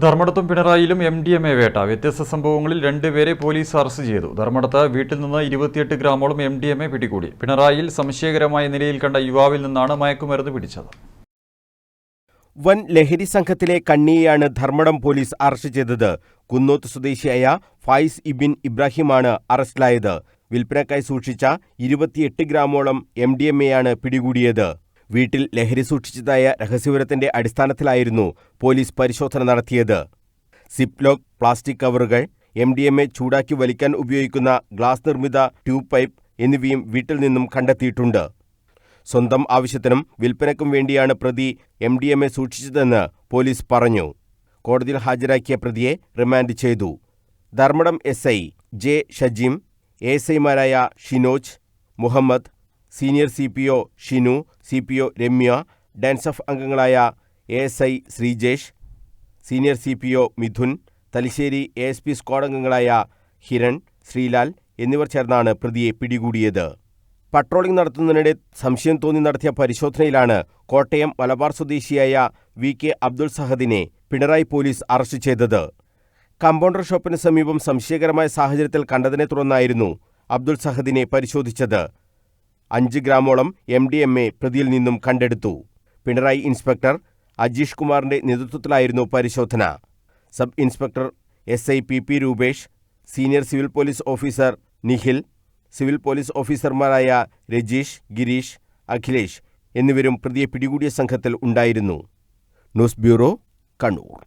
ധർമ്മടത്തും പിണറായിയിലും M D M A വേട്ട. വ്യത്യസ്ത സംഭവങ്ങളിൽ രണ്ടുപേരെ പോലീസ് അറസ്റ്റ് ചെയ്തു. ധർമ്മടത്ത് വീട്ടിൽ നിന്ന് ഇരുപത്തിയെട്ട് ഗ്രാമോളം എം ഡി എം എ പിടികൂടി. പിണറായിയിൽ സംശയകരമായ നിലയിൽ കണ്ട യുവാവിൽ നിന്നാണ് മയക്കുമരുന്ന് പിടിച്ചത്. വൻ ലഹരി സംഘത്തിലെ കണ്ണിയെയാണ് ധർമ്മടം പോലീസ് അറസ്റ്റ് ചെയ്തത്. കുന്നോത്ത് സ്വദേശിയായ ഫായിസ് ഇബിൻ ഇബ്രാഹിമാണ് അറസ്റ്റിലായത്. വിൽപ്പനക്കായി സൂക്ഷിച്ച ഇരുപത്തിയെട്ട് ഗ്രാമോളം എം ഡി എം എയാണ് പിടികൂടിയത്. വീട്ടിൽ ലഹരി സൂക്ഷിച്ചതായ രഹസ്യവിവരത്തിന്റെ അടിസ്ഥാനത്തിലായിരുന്നു പോലീസ് പരിശോധന നടത്തിയത്. സിപ്ലോക്ക് പ്ലാസ്റ്റിക് കവറുകൾ എം ഡി എം എ ചൂടാക്കി വലിക്കാൻ ഉപയോഗിക്കുന്ന ഗ്ലാസ് നിർമ്മിത ട്യൂബ് പൈപ്പ് എന്നിവയും വീട്ടിൽ നിന്നും കണ്ടെത്തിയിട്ടുണ്ട്. സ്വന്തം ആവശ്യത്തിനും വിൽപ്പനയ്ക്കും വേണ്ടിയാണ് പ്രതി എം ഡി എം എ സൂക്ഷിച്ചതെന്ന് പോലീസ് പറഞ്ഞു. കോടതിയിൽ ഹാജരാക്കിയ പ്രതിയെ റിമാൻഡ് ചെയ്തു. Dharmadam S I J Shajeem S ഐമാരായ Shinoj Muhammad senior C P O Shinu C P O Ramya DANSAF അംഗങ്ങളായ A S I Sreejesh senior C P O Mithun Thalassery A S P squad അംഗങ്ങളായ ഹിരൺ ശ്രീലാൽ എന്നിവർ ചേർന്നാണ് പ്രതിയെ പിടികൂടിയത്. Patrolling നടത്തുന്നതിനിടെ സംശയം തോന്നി നടത്തിയ പരിശോധനയിലാണ് കോട്ടയം മലബാർ സ്വദേശിയായ വി കെ അബ്ദുൾ സഹദിനെ പിണറായി പോലീസ് അറസ്റ്റ് ചെയ്തത്. കമ്പൗണ്ടർ ഷോപ്പിന് സമീപം സംശയകരമായ സാഹചര്യത്തിൽ കണ്ടതിനെ തുടർന്നായിരുന്നു അബ്ദുൾ സഹദിനെ പരിശോധിച്ചത്. അഞ്ച് ഗ്രാമോളം എം ഡി എം എ പ്രതിയിൽ നിന്നും കണ്ടെടുത്തു. പിണറായി ഇൻസ്പെക്ടർ അജീഷ് കുമാറിന്റെ നേതൃത്വത്തിലായിരുന്നു പരിശോധന. Sub inspector S I P P Rupesh senior civil police officer Nikhil civil police ഓഫീസർമാരായ രജീഷ് ഗിരീഷ് അഖിലേഷ് എന്നിവരും പ്രതിയെ പിടികൂടിയ സംഘത്തിൽ ഉണ്ടായിരുന്നു. News bureau Kannur.